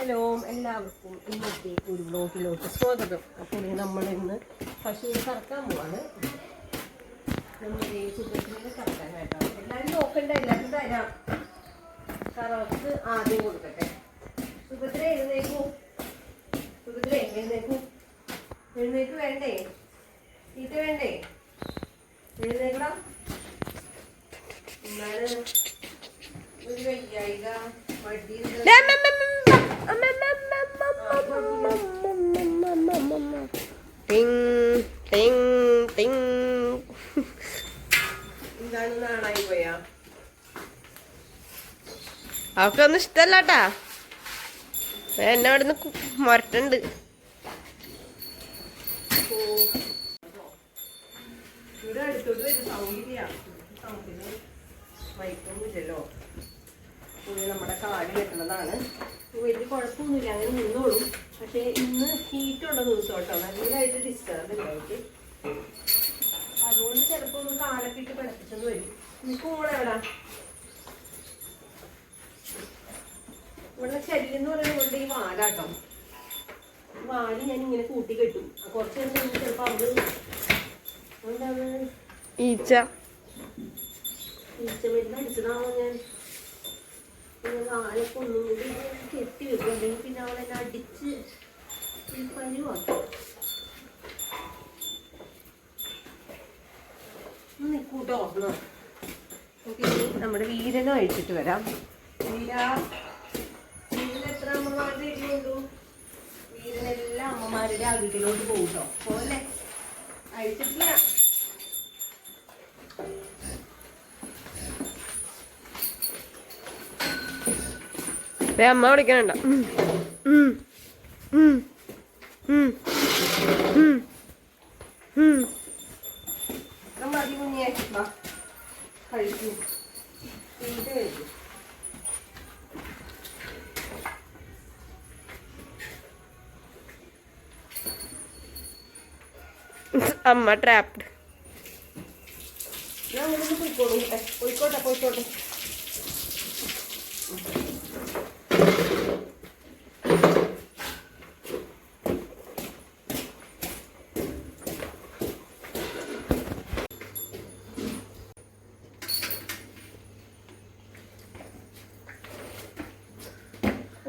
Hello എല്ലാവർക്കും ഇന്നത്തെ ഒരു ബ്ലോഗിലോട്ട് സ്വാഗതം. അപ്പോൾ നമ്മൾ ഇന്ന് പശുവിനെ കറക്കാൻ പോവാണ്. നമ്മൾ ഈ സുബ്രഹ്മണ്യനെ കറക്കാനായിട്ടോ എല്ലാവരും നോക്കണ്ട എല്ലാവരും തരാം. കറക്ക് ആദ്യം കൊടുക്കട്ടെ. സുഭദ്ര എഴുന്നേക്കൂ. സുഭദ്ര എഴുന്നേക്കൂ. എഴുന്നേക്ക് വേണ്ടേ? ഇത് വേണ്ടേ? എഴുന്നേക്കണം. എന്നാൽ ഒരു വയ്യായിക വണ്ടി ടിങ് ടിങ് ടിങ്. എന്താണ് നാണായി പോയാ. അവക്കൊന്നും ഇഷ്ടല്ലാട്ടാ. എന്നെ അവിടെ നിന്ന് മുരട്ടുണ്ട്. ഇവിടെ അടുത്തോട്ട് വരുന്ന സൗണ്ടില്ല സൗകര്യം മൈക്കൊന്നുമില്ലല്ലോ ഇത് നമ്മുടെ കാട് കെട്ടുന്നതാണ് വലിയ കുഴപ്പമൊന്നുമില്ല അങ്ങനെ നിന്നോളും. പക്ഷേ ഇന്ന് ഹീറ്റുള്ള ദിവസം കേട്ടോ. നല്ലതായിട്ട് ഡിസ്റ്റർബ് ഉണ്ടായിട്ട് അതുകൊണ്ട് ചിലപ്പോൾ ഒന്ന് കാലൊക്കെ ഇട്ട് പിടപ്പിച്ചെന്ന് വരും. നിനക്ക് കൂടെ എവിടാ? ഇവിടെ ശരീരം എന്ന് പറയുന്നത് ഇവിടെ ഈ വാലാട്ടോ വാൽ ഞാൻ ഇങ്ങനെ കൂട്ടി കെട്ടും. കുറച്ച് നേരം കഴിഞ്ഞ് ചിലപ്പോൾ അത് എന്താണ് ഈച്ച. ഈച്ച മരുന്ന് അടിച്ചതാണോ ഞാൻ? പിന്നെ വാഴൊക്കെ ഒന്നും കൂടി കെട്ടി വെക്കും. അല്ലെങ്കിൽ പിന്നെ അവളെന്നെ അടിച്ച് പരുവാക്കും നിൽക്കൂട്ടോ നമുക്ക് നമ്മുടെ വീരനെ അഴിച്ചിട്ട് വരാം. വീര വീരൻ എത്ര അമ്മമാരുടെ ഇടിയുണ്ടു വീരനെല്ലാം അമ്മമാരുടെ ആ വീട്ടിലോട്ട് പോകും കേട്ടോ പോലെ അഴിച്ചിട്ടില്ല ദേ അമ്മ വിളിക്കണണ്ട ഉം. ഉം. ഉം. ഉം. ഉം. ഉം. ഇത്ര മതി കുഞ്ഞേ വാ കഴിക്കൂ തീറ്റ കഴിക്കൂ അമ്മ ട്രാപ്ഡ് ഞാൻ ഏ, പോയിക്കോട്ടെ പോയിക്കോട്ടെ.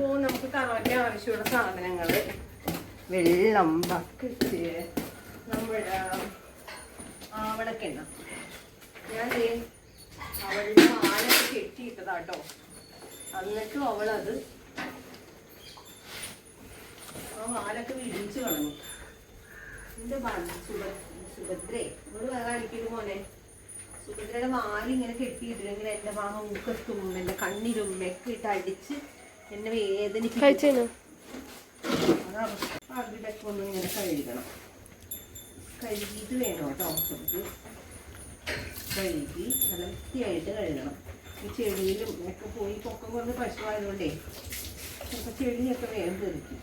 ഓ നമുക്ക് കറവയ്ക്ക് ആവശ്യമുള്ള സാധനങ്ങൾ വെള്ളം ബക്കറ്റ് നമ്മുടെ ആവണൊക്കെ എണ്ണ ഞാൻ അവളുടെ വാലൊക്കെ കെട്ടിയിട്ടതാട്ടോ. എന്നിട്ടും അവളത് ആ വാലൊക്കെ വിരിച്ചു കളഞ്ഞു. സുഭ സുഭദ്രേ ഇവൾ വേറെ അടിക്കരുത് മോനെ? സുഭദ്രയുടെ വാലിങ്ങനെ കെട്ടിയിട്ടില്ലെങ്കിൽ എന്റെ മാമ മൂക്കത്തും എന്റെ കണ്ണിലും മെക്കിട്ട് അടിച്ച് എന്നെ വേദനിപ്പിക്കും അവിടൊക്കെ ഒന്ന് ഇങ്ങനെ കഴുകണം. കഴുകിയിട്ട് വേണം കേട്ടോ നമുക്ക് കഴുകി നല്ല വൃത്തിയായിട്ട് കഴുകണം. ഈ ചെടിയിലും ഒക്കെ പോയി പൊക്കം കൊണ്ട് പശുവായതുകൊണ്ടേ ചിലപ്പോൾ ചെടിയൊക്കെ വേഗം തെറിക്കും.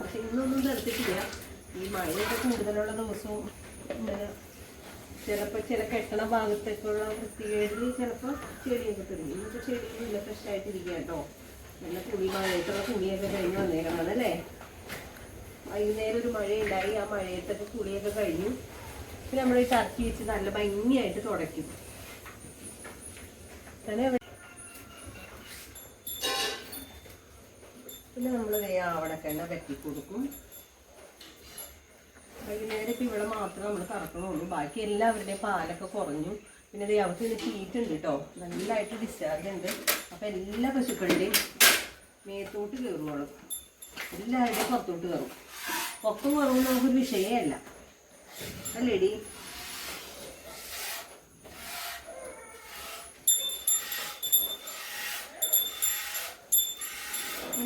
പക്ഷെ ഇന്നൊന്നും തെറിച്ചിട്ടില്ല. ഈ മഴയൊക്കെ കൂടുതലുള്ള ദിവസവും ഇങ്ങനെ ചിലപ്പോൾ ചില കെട്ടണ ഭാഗത്തേക്കുള്ള വൃത്തികേടിൽ ചിലപ്പോൾ ചെടിയൊക്കെ തെറിക്കും. ഇന്നത്തെ ചെടിയിലില്ല ഫ്രഷായിട്ടിരിക്കുക കേട്ടോ. നല്ല തുണി മഴയത്തുള്ള പുളിയൊക്കെ കഴിഞ്ഞ് വന്നേക്കണം അല്ലേ? വൈകുന്നേരം ഒരു മഴയുണ്ടായി ആ മഴയത്തൊക്കെ കുളിയൊക്കെ കഴിഞ്ഞു. പിന്നെ നമ്മൾ ഈ ടർക്കി വെച്ച് നല്ല ഭംഗിയായിട്ട് തുടയ്ക്കും. പിന്നെ നമ്മൾ ആവണക്കെണ്ണ പറ്റി കൊടുക്കും. വൈകുന്നേരം ഇപ്പം ഇവിടെ മാത്രം നമ്മൾ കറക്കണുള്ളൂ. ബാക്കി എല്ലാവരുടെയും പാലൊക്കെ കുറഞ്ഞു. പിന്നെ ദേ അവർക്ക് ഇത് തീറ്റുണ്ട് കേട്ടോ. നല്ലതായിട്ട് ഡിസ്ചാർജ് ഉണ്ട്. അപ്പം എല്ലാ പശുക്കളുടെയും മേത്തോട്ട് കയറുകയുള്ളൂ എല്ലാവരുടെയും പുറത്തോട്ട് കയറും. പൊക്കം കുറവ് നമുക്കൊരു വിഷയമല്ല. അല്ലേടി?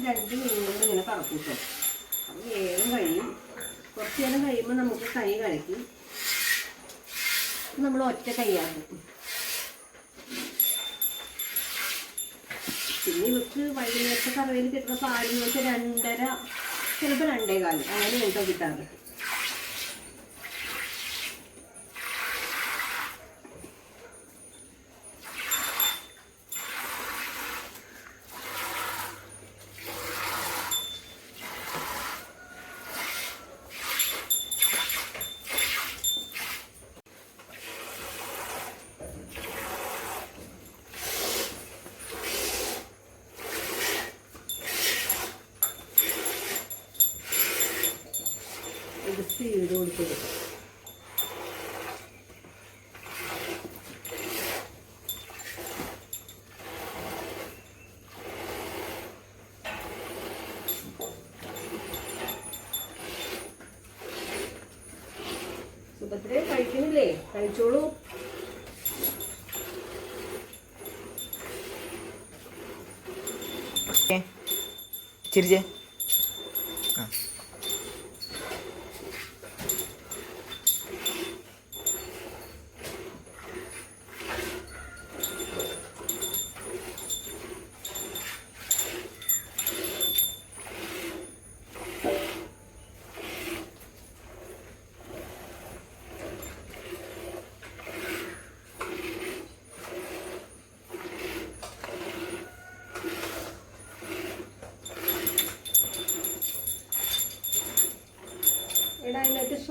രണ്ട് മീനുകൊണ്ട് ഇങ്ങനെ പറക്കൂട്ടോ കേട്ടോ. അത് വേഗം കഴിയും. കുറച്ച് നേരം കഴിയുമ്പോൾ നമുക്ക് കൈ കഴിക്കും നമ്മൾ ഒറ്റ കൈയാക്കും പിന്നെ ഇവർക്ക് വൈകുന്നേരത്തെ കറവയിൽ കിട്ടുന്ന പാലെന്ന് വെച്ചാൽ രണ്ടര ചിലപ്പോൾ രണ്ടേ കാലം അങ്ങനെ കേട്ടോ കിട്ടാറ് കൊടുത്തത് സുഭദ്രയെ കഴിക്കുന്നില്ലേ? കഴിച്ചോളൂ. ചിരിച്ചേ ആ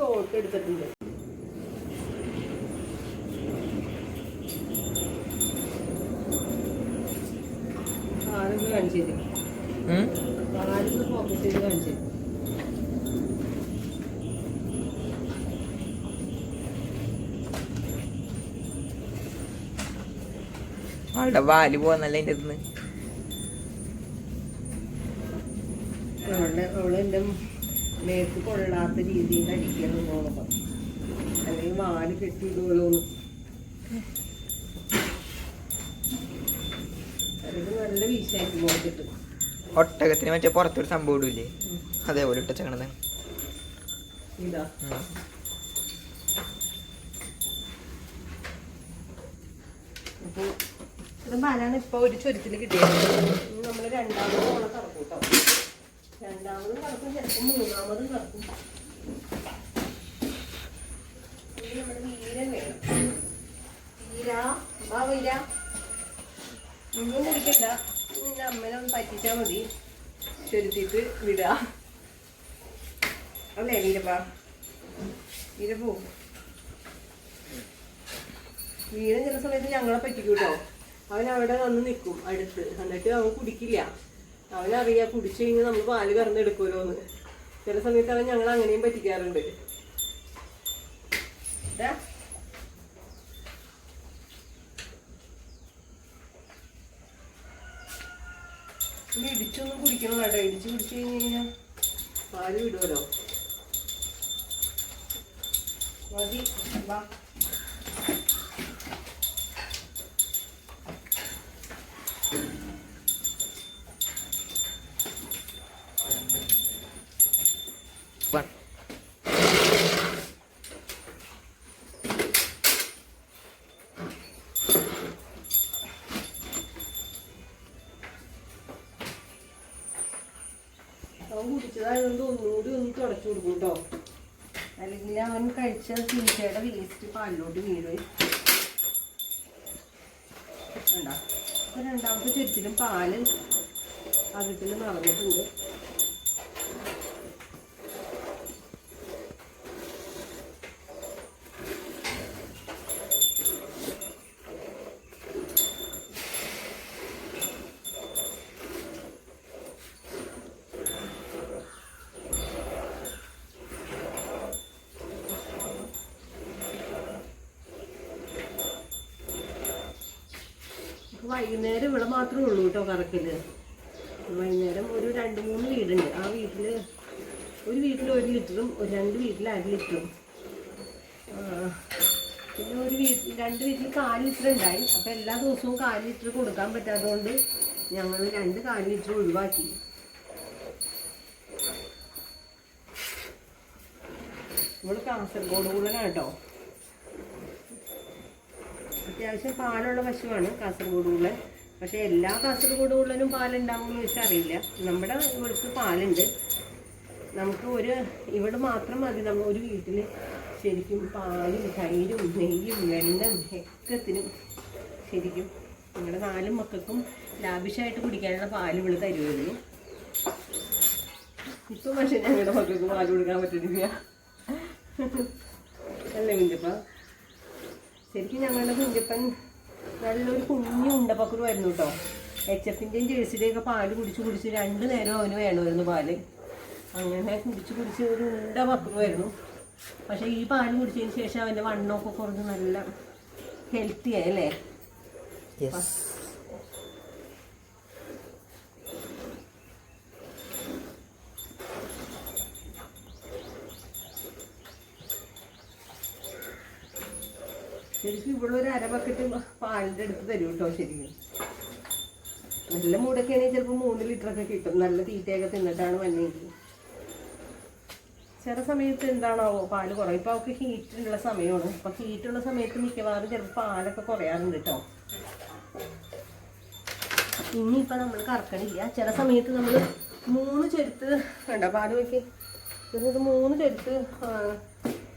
ഷോർട്ട് എടുത്തിട്ടുണ്ട്. ആരെങ്കിലും ഫോക്കസ് ചെയ്ത് ആളുടെ വാൽ പോന്നല്ലേ എന്റെ അടുത്ത് അവളെ മേത്ത് കൊള്ളാത്ത രീതിയിൽ അടിക്കണം തോന്നുമ്പോൾ അല്ലെങ്കിൽ വാൽ കെട്ടിയിടുമല്ലോന്ന് അല്ലെങ്കിൽ നല്ല വീശായിട്ട് നോക്കിട്ട് ഒട്ടകത്തിന് മറ്റേ പുറത്തൊരു സംഭവം ഇടൂലേ അതേപോലെ ഇട്ടച്ചങ്ങണതാണ് ഇതാ. അപ്പോൾ ഇത് മലാണ് ഇപ്പോൾ ഒരു ചുരത്തിൽ കിട്ടിയത്. നമ്മൾ രണ്ടാമത് ഓണം കറക്കും കേട്ടോ രണ്ടാമതും കറക്കും ചിലപ്പോൾ മൂന്നാമതും കറക്കും ഇനി നമ്മുടെ വീരൻ വേണം. വാ വീര ഒന്നും കുടിക്കണ്ട നിന്റെ അമ്മനെ ഒന്ന് പറ്റിച്ചാൽ മതി. ചുരുത്തിയിട്ട് വിടുക അല്ലേ വീരപ്പ വീരപ്പോ വീരൻ ചില സമയത്ത് ഞങ്ങളെ പറ്റിക്കൂട്ടോ. കേട്ടോ അവൻ അവിടെ വന്ന് നിൽക്കും അടുത്ത്. എന്നിട്ട് അവൻ കുടിക്കില്ല. അവനറിയാം കുടിച്ചു കഴിഞ്ഞാൽ നമ്മൾ പാൽ കറന്നെടുക്കുമല്ലോ എന്ന് ചില സമയത്താണ് ഞങ്ങൾ അങ്ങനെയും പറ്റിക്കാറുണ്ട്. ഇടിച്ചൊന്നും കുടിക്കണം കേട്ടോ ഇടിച്ച് കുടിച്ചു കഴിഞ്ഞ് കഴിഞ്ഞാൽ പാൽ വിടുമല്ലോ മതി വാ. കുടിച്ചതായതുകൊണ്ട് ഒന്നുകൂടി ഒന്ന് തുടച്ചു കൊടുക്കും കേട്ടോ അല്ലെങ്കിൽ അവൻ കഴിച്ച തീറ്റയുടെ വേസ്റ്റ് പാലിലോട്ട് വീഴും. രണ്ടാമത്തെ ചുറ്റിലും പാൽ അകത്തിൽ നിറഞ്ഞിട്ടുണ്ട്. വൈകുന്നേരം ഇവിടെ മാത്രമേ ഉള്ളൂ കേട്ടോ കറക്കിൽ. വൈകുന്നേരം ഒരു രണ്ട് മൂന്ന് വീടുണ്ട്. ആ വീട്ടിൽ ഒരു വീട്ടിൽ ഒരു ലിറ്ററും ഒരു രണ്ട് വീട്ടിൽ അര ലിറ്ററും. പിന്നെ ഒരു വീട്ടിൽ രണ്ട് വീട്ടിൽ കാൽ ലിറ്റർ ഉണ്ടായി. അപ്പം എല്ലാ ദിവസവും കാൽ ലിറ്റർ കൊടുക്കാൻ പറ്റാത്തതുകൊണ്ട് ഞങ്ങൾ രണ്ട് കാൽ ലിറ്റർ ഒഴിവാക്കി. ഇവിടെ കാസർഗോഡ് കൂടെ കേട്ടോ. അത്യാവശ്യം പാലുള്ള പശുവാണ് കാസർഗോഡ് ഉള്ളൻ പക്ഷെ എല്ലാ കാസർഗോഡ് ഉള്ളനും പാലുണ്ടാവുമെന്ന് വെച്ചാൽ അറിയില്ല. നമ്മുടെ ഇവിടുത്തെ പാലുണ്ട്. നമുക്ക് ഒരു ഇവിടെ മാത്രം മതി. നമ്മൾ ഒരു വീട്ടിൽ ശരിക്കും പാലും തൈരും നെയ്യും വെള്ളം ഒക്കത്തിനും ശരിക്കും നിങ്ങളുടെ നാല് മക്കൾക്കും ലാവിഷായിട്ട് കുടിക്കാനുള്ള പാൽ ഇവിടെ തരുമായിരുന്നു ഇപ്പം പക്ഷേ ഞങ്ങളുടെ മക്കൾക്ക് പാൽ കൊടുക്കാൻ പറ്റുന്നില്ല. അല്ലേ കുഞ്ഞപ്പ ശരിക്കും ഞങ്ങളുടെ കുഞ്ഞപ്പൻ നല്ലൊരു കുഞ്ഞു ഉണ്ടപ്പക്കുറുമായിരുന്നു കേട്ടോ. എച്ച് എഫിന്റെയും ജേഴ്സിയുടെയൊക്കെ പാൽ കുടിച്ച് കുടിച്ച് രണ്ട് നേരം അവന് വേണമായിരുന്നു പാൽ. അങ്ങനെ കുടിച്ച് കുടിച്ച് ഒരു ഉണ്ട പക്കുറുമായിരുന്നു പക്ഷേ ഈ പാൽ കുടിച്ചതിന് ശേഷം അവന്റെ വണ്ണമൊക്കെ കുറഞ്ഞ് നല്ല ഹെൽത്തിയായി അല്ലേ? ശരിക്കും ഇവിടെ ഒരു അര ബക്കറ്റ് പാലിന്റെ അടുത്ത് തരും കേട്ടോ ശരിക്കും. നല്ല മൂടൊക്കെ ആണെങ്കിൽ ചിലപ്പോൾ മൂന്ന് ലിറ്റർ ഒക്കെ കിട്ടും. നല്ല തീറ്റയൊക്കെ തിന്നിട്ടാണ് വന്നെങ്കിൽ ചില സമയത്ത് എന്താണാവോ പാൽ കുറയും. ഇപ്പൊ അവർക്ക് ഹീറ്റുള്ള സമയമാണ് അപ്പോൾ ഹീറ്റുള്ള സമയത്ത് മിക്കവാറും ചിലപ്പോൾ പാലൊക്കെ കുറയാറുണ്ട് കേട്ടോ ഇനിയിപ്പോൾ നമ്മൾ കറക്കണില്ല. ചില സമയത്ത് നമ്മൾ മൂന്ന് ചെരുത്ത് വേണ്ട പാൽ ഇത് മൂന്ന് ചെരുത്ത്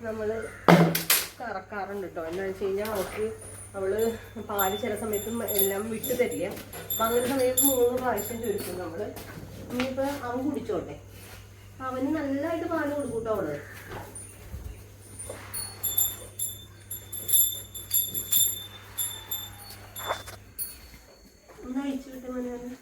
നമ്മൾ കറക്കാറുണ്ട് കേട്ടോ എന്താണെന്ന് വെച്ച് കഴിഞ്ഞാൽ അവൾക്ക് അവൾ പാൽ ചില സമയത്തും എല്ലാം വിട്ടു തരില്ല അപ്പം അങ്ങനെ സമയത്ത് മൂന്ന് പ്രാവശ്യം ചുരുക്കും നമ്മൾ ഇനിയിപ്പോൾ അവൻ കുടിച്ചോട്ടെ? അവന് നല്ലതായിട്ട് പാൽ കൊടുക്കൂട്ടോ കേട്ടോ അവൾ ഒന്ന് അഴിച്ചു വിട്ടേ മോനെ അവനെ.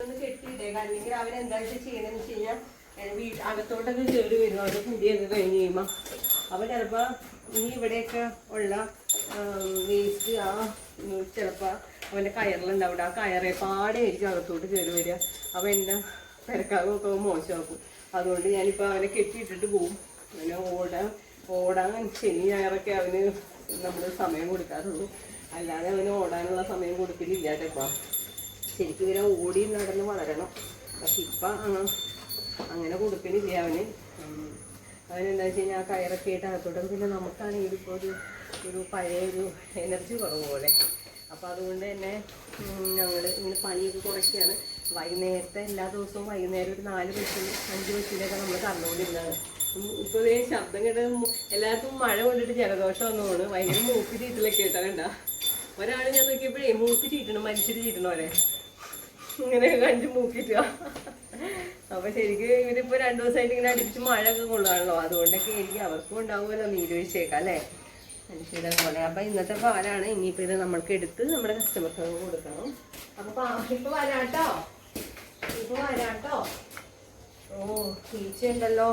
ഒന്ന് കെട്ടിയിട്ടേക്കാം അല്ലെങ്കിൽ അവരെന്തായിട്ട് ചെയ്യണമെന്ന് വെച്ച് കഴിഞ്ഞാൽ വീട്ട് അകത്തോട്ടൊക്കെ കയറി വരും അവരുടെ കുടിയൊക്കെ കഴിഞ്ഞ് കഴിയുമ്പോൾ അപ്പോൾ ചിലപ്പോൾ ഇനി ഇവിടെയൊക്കെ ഉള്ള വേസ്റ്റ് ആ ചിലപ്പോൾ അവന്റെ കയറിലുണ്ടാവും. ആ കയറെ പാടെയായിരിക്കും അകത്തോട്ട് കയറി വരിക. അപ്പോൾ എന്റെ തിരക്കാകൊക്കെ മോശമാക്കും. അതുകൊണ്ട് ഞാനിപ്പോൾ അവനെ കെട്ടിയിട്ടിട്ട് പോവും. അവനെ ഓടാൻ ഓടാൻ ശനി ഞായറൊക്കെ അവന് നമ്മൾ സമയം കൊടുക്കാറുള്ളൂ. അല്ലാതെ അവന് ഓടാനുള്ള സമയം കൊടുക്കലില്ല കേട്ടോ ശരിക്കും ഇവരെ ഓടി നടന്ന് വളരണം. പക്ഷെ ഇപ്പം അങ്ങനെ കൊടുക്കണില്ല അവന്. ഉം. അവനെന്താ വെച്ച് കഴിഞ്ഞാൽ ആ കയറൊക്കെ ആയിട്ട് അകത്തോട്ടും പിന്നെ നമുക്കാണെങ്കിൽ ഇപ്പോൾ ഒരു ഒരു പഴയ ഒരു എനർജി കുറവ് പോലെ. അപ്പോൾ അതുകൊണ്ട് തന്നെ ഞങ്ങൾ ഇങ്ങനെ പണിയൊക്കെ കുറയ്ക്കുകയാണ് വൈകുന്നേരത്തെ എല്ലാ ദിവസവും വൈകുന്നേരം ഒരു നാല് ബസ്സിൽ അഞ്ച് ബസ്സിലൊക്കെ നമ്മൾ കറന്നുകൊണ്ടിരുന്നതാണ് ഇപ്പോൾ ഈ ശബ്ദം കേട്ട് എല്ലാവർക്കും മഴ കൊണ്ടിട്ട് ജലദോഷം വന്നതാണ് ഭയങ്കര മൂക്ക് ചീറ്റിലൊക്കെ കേട്ടോ കണ്ട. ഒരാൾ ഞാൻ നോക്കിയപ്പോഴേ മൂക്ക് ചീറ്റണം മനുഷ്യർ ചീറ്റണ പോലെ. ഇങ്ങനെ കണ്ടു മൂക്കിട്ടുക അപ്പൊ ശരിക്കും ഇവരിപ്പോ രണ്ടു ദിവസമായിട്ട് ഇങ്ങനെ അടിപ്പിച്ച് മഴ ഒക്കെ കൊള്ളുകയാണല്ലോ. അതുകൊണ്ടൊക്കെ ആയിരിക്കും അവർക്കും ഉണ്ടാവുമല്ലോ നീരൊഴിച്ചേക്കാം അല്ലേ? മനുഷ്യരുടെ പോലെ. അപ്പൊ ഇന്നത്തെ പാലാണ് ഇനിയിപ്പോ ഇത് നമ്മൾക്ക് എടുത്ത് നമ്മുടെ കസ്റ്റമർക്ക് കൊടുക്കണം. അപ്പൊ ഇപ്പൊ വരാട്ടോ. ഇപ്പൊ വരാട്ടോ. ഓ ടീച്ചുണ്ടല്ലോ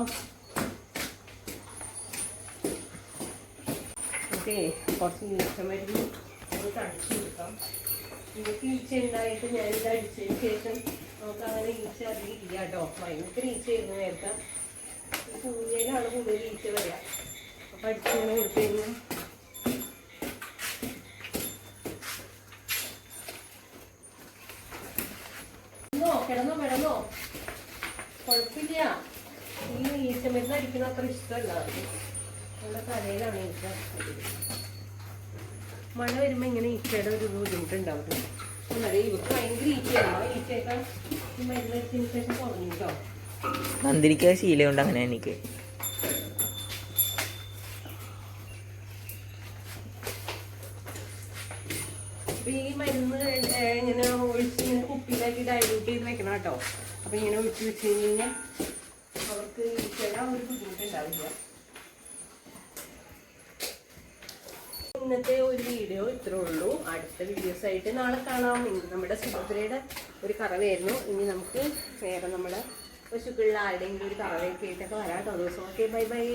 ഓക്കെ കുറച്ച് നിമിഷം വരുന്നു തളിച്ചു കൊടുക്കാം എനിക്ക് ഈച്ച ഉണ്ടായിട്ട് ഞാനിത് അടിച്ചതിന് ശേഷം നമുക്ക് അങ്ങനെ ഈച്ച അധികം ഇല്ല കേട്ടോ. ഭയങ്കര ഈച്ചയായിരുന്നു നേരത്തെ. ഈ സൂര്യയിലാണ് കൂടുതൽ ഈച്ച വരിക. അപ്പം അടിച്ചിങ്ങനെ കൊടുത്തിരുന്നു. കിടന്നോ കിടന്നോ കുഴപ്പമില്ല. ഈ ഈച്ചമരുന്ന് അടിക്കുന്ന അത്ര ഇഷ്ടമല്ല. നമ്മുടെ തലയിലാണ് ഈച്ച മഴ വരുമ്പോൾ ഇങ്ങനെ ഈച്ചയുടെ ഒരു ബുദ്ധിമുട്ടുണ്ടാവും എന്നറിയാം ഇവർക്ക് ഭയങ്കര ഈച്ചയാണ്. ആ ഈച്ചയൊക്കെ ഈ മരുന്ന് വെച്ചതിന് ശേഷം കുറഞ്ഞു കേട്ടോ നന്ദിരിക്ക ശീലമുണ്ട് അങ്ങനെ എനിക്ക്. ഈ മരുന്ന് ഇങ്ങനെ ഒഴിച്ച് ഇങ്ങനെ കുപ്പിയിലാക്കി ഡൈലൂട്ട് ചെയ്ത് വെക്കണം കേട്ടോ. അപ്പൊ ഇങ്ങനെ ഒഴിച്ച് വെച്ച് കഴിഞ്ഞാൽ അവർക്ക് ഈച്ചയുടെ ഒരു ബുദ്ധിമുട്ടുണ്ടാവില്ല. ഇന്നത്തെ ഒരു വീഡിയോ ഇത്രേ ഉള്ളൂ. അടുത്ത വീഡിയോസ് ആയിട്ട് നാളെ കാണാം. നമ്മുടെ സുഭദ്രയുടെ ഒരു കറവയായിരുന്നു. ഇനി നമുക്ക് വേറെ നമ്മുടെ പശുക്കളിൽ ആരുടെയെങ്കിലും ഒരു കറവയൊക്കെ ആയിട്ടൊക്കെ വരാം കേട്ടോ. ദിവസം ഓക്കെ ബൈ ബൈ.